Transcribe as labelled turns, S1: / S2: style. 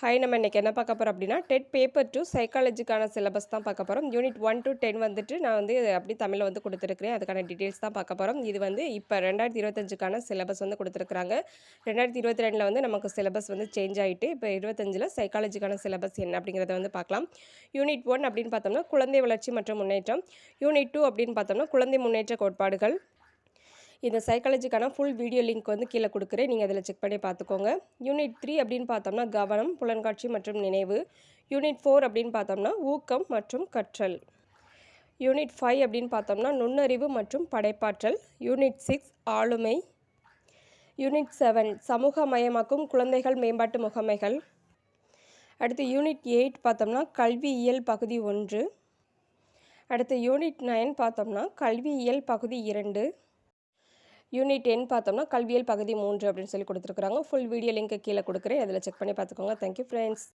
S1: Hi நம்ம இன்றைக்கி என்ன பார்க்க போகிறோம் அப்படின்னா டெட் பேப்பர் டூ சைக்காலஜிக்கான சிலபஸ் தான் பார்க்க போகிறோம் யூனிட் ஒன் டு டென் வந்துட்டு நான் வந்து அப்படி தமிழில் வந்து கொடுத்துருக்குறேன். அதுக்கான டீட்டெயில்ஸ் தான் பார்க்க போகிறோம் இது வந்து இப்போ ரெண்டாயிரத்தி இருபத்தஞ்சுக்கான சிலபஸ் வந்து கொடுத்துருக்குறாங்க. ரெண்டாயிரத்தி இருபத்தி ரெண்டில் வந்து நமக்கு சிலபஸ் வந்து சேஞ்ச் ஆகிட்டு இப்போ இருபத்தஞ்சில் சைக்காலஜிக்கான சிலபஸ் என்ன அப்படிங்கிறத வந்து பார்க்கலாம். யூனிட் ஒன் அப்படின்னு பார்த்தோம்னா குழந்தை வளர்ச்சி மற்றும் முன்னேற்றம். யூனிட் டூ அப்படின்னு பார்த்தோம்னா குழந்தை முன்னேற்ற கோட்பாடுகள். இந்த சைக்காலஜிக்கான ஃபுல் வீடியோ லிங்க் வந்து கீழே கொடுக்குறேன். நீங்கள் அதில் செக் பண்ணி பார்த்துக்கோங்க. யூனிட் த்ரீ அப்படின்னு பார்த்தோம்னா கவனம் புலன்காட்சி மற்றும் நினைவு. யூனிட் ஃபோர் அப்படின்னு பார்த்தோம்னா ஊக்கம் மற்றும் கற்றல். யூனிட் ஃபைவ் அப்படின்னு பார்த்தோம்னா நுண்ணறிவு மற்றும் படைப்பாற்றல். யூனிட் சிக்ஸ் ஆளுமை. யூனிட் செவன் சமூகமயமாக்கும் குழந்தைகள் மேம்பாட்டு முகமைகள். அடுத்து யூனிட் எயிட் பார்த்தோம்னா கல்வியியல் பகுதி ஒன்று. அடுத்து யூனிட் நைன் பார்த்தோம்னா கல்வியியல் பகுதி இரண்டு. யூனிட் டென் பார்த்தோம்னா கல்வியல் பகுதி மூன்று அப்படின்னு சொல்லி கொடுத்துருக்குறாங்க. ஃபுல் வீடியோ லிங்க் கீழே கொடுக்குறேன். அதில் செக் பண்ணி பார்த்துக்கோங்க. Thank you friends